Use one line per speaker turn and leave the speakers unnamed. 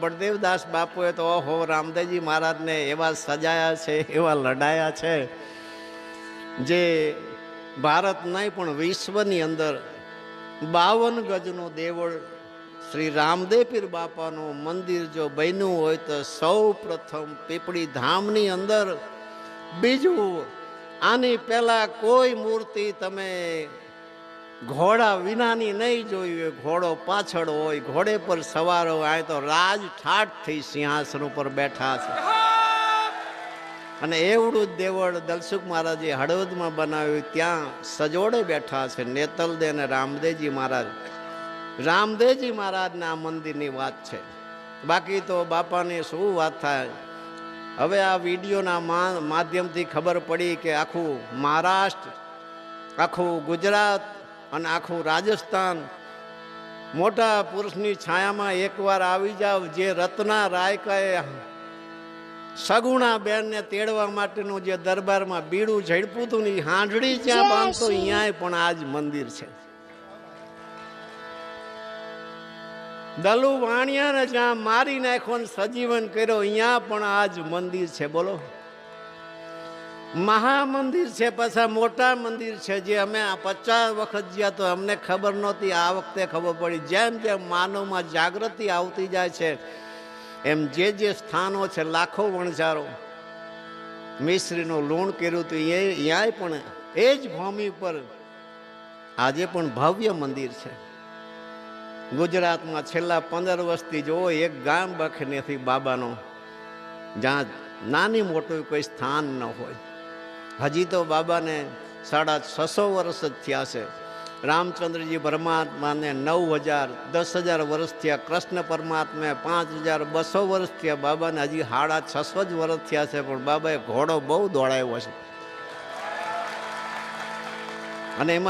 બળદેવદાસ બાપુએ તો ઓહો, રામદેવજી મહારાજને એવા સજાયા છે, એવા લડાયા છે, જે ભારત નહીં, પણ વિશ્વની અંદર બાવન ગજનું દેવળ શ્રી રામદેવ પીર બાપાનું મંદિર જો બન્યું હોય તો સૌ પ્રથમ પીપળી ધામની અંદર બીજું આની પહેલાં કોઈ મૂર્તિ તમે ઘોડા વિનાની નહીં જોયું ઘોડો પાછળ હોય, ઘોડે પર સવાર હોય, આ તો રાજ ઠાઠ થઈ સિંહાસન ઉપર બેઠા છે. અને એવડું જ દેવળ દલસુખ મહારાજે હળવદમાં બનાવ્યું, ત્યાં સજોડે બેઠા છે નેતલદે અને રામદેવજી મહારાજ. રામદેવજી મહારાજના મંદિરની વાત છે. બાકી તો બાપાની શું વાત થાય? હવે આ વિડીયોના માધ્યમથી ખબર પડી કે આખું મહારાષ્ટ્ર, આખું ગુજરાત અને આખું રાજસ્થાન મોટા પુરુષની છાયામાં એકવાર આવી જાવ જે રત્ના રાયકાએ સગુણા બેનને તેડવા માટેનું જે દરબારમાં બીડું ઝડપું હતું ને ઈ હાંડડી જ્યાં બાંધતો અહીંયા પણ આજ મંદિર છે. દલુ વાણિયાને જ્યાં મારી નાખો સજીવન કર્યો અહીંયા પણ આજ મંદિર છે. બોલો. મહામંદિર છે, પાછા મોટા મંદિર છે, જે અમે આ પચાસ વખત જ્યાં તો અમને ખબર નહોતી. આ વખતે ખબર પડી. જેમ જેમ માનવમાં જાગૃતિ આવતી જાય છે, એમ જે જે સ્થાનો છે, લાખો વણઝારો. મિશ્રીનું લૂણ કર્યું હતું, એ ત્યાંય પણ એ જ ભૂમિ પર આજે પણ ભવ્ય મંદિર છે. ગુજરાતમાં છેલ્લા પંદર વર્ષથી જો એક ગામ બખ નથી બાબાનો. જ્યાં નાની મોટું કોઈ સ્થાન ન હોય. હજી તો બાબાને સાડા છસો વર્ષ જ થયા છે. રામચંદ્રજી પરમાત્માને નવ હજાર, દસ હજાર વર્ષ થયા, કૃષ્ણ પરમાત્માએ પાંચ હજાર, બસો વર્ષ થયા, બાબાને હજી સાડા છસો જ વર્ષ થયા છે, પણ બાબાએ ઘોડો બહુ દોડાવ્યો છે. અને એમાં